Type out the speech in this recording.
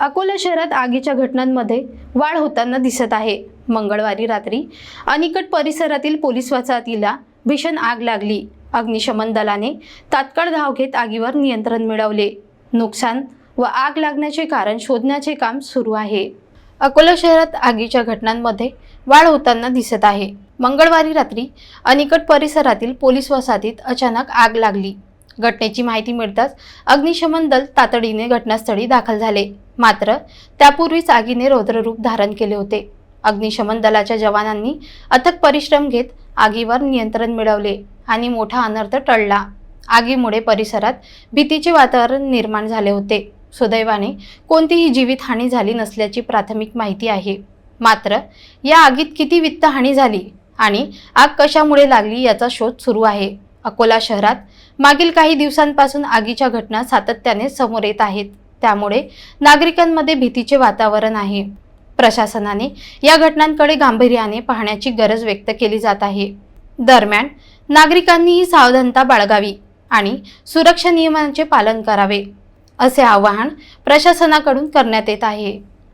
अकोला शहरात आगीच्या घटनांमध्ये वाढ होताना दिसत आहे. मंगळवारी रात्री अनिकट परिसरातील पोलीस वसाहतीला भीषण आग लागली. अग्निशमन दलाने तात्काळ धाव घेत आगीवर नियंत्रण मिळवले. नुकसान व आग लागण्याचे कारण शोधण्याचे काम सुरू आहे. अकोला शहरात आगीच्या घटनांमध्ये वाढ होताना दिसत आहे. मंगळवारी रात्री अनिकट परिसरातील पोलीस वसाहतीत अचानक आग लागली. घटनेची माहिती मिळताच अग्निशमन दल तातडीने घटनास्थळी दाखल झाले. मात्र त्यापूर्वीच आगीने रौद्ररूप धारण केले होते. अग्निशमन दलाच्या जवानांनी अथक परिश्रम घेत आगीवर नियंत्रण मिळवले आणि मोठा अनर्थ टळला. आगीमुळे परिसरात भीतीचे वातावरण निर्माण झाले होते. सुदैवाने कोणतीही जीवितहानी झाली नसल्याची प्राथमिक माहिती आहे. मात्र या आगीत किती वित्तहानी झाली आणि आग कशामुळे लागली याचा शोध सुरू आहे. अकोला शहरात मागील काही दिवसांपासून आगीच्या घटना सातत्याने समोर येत आहेत. त्यामुळे नागरिकांमध्ये भीतीचे वातावरण आहे. प्रशासनाने या घटनांकडे गांभीर्याने पाहण्याची गरज व्यक्त केली जात आहे. दरम्यान नागरिकांनीही सावधानता बाळगावी आणि सुरक्षा नियमांचे पालन करावे असे आवाहन प्रशासनाकडून करण्यात येत आहे.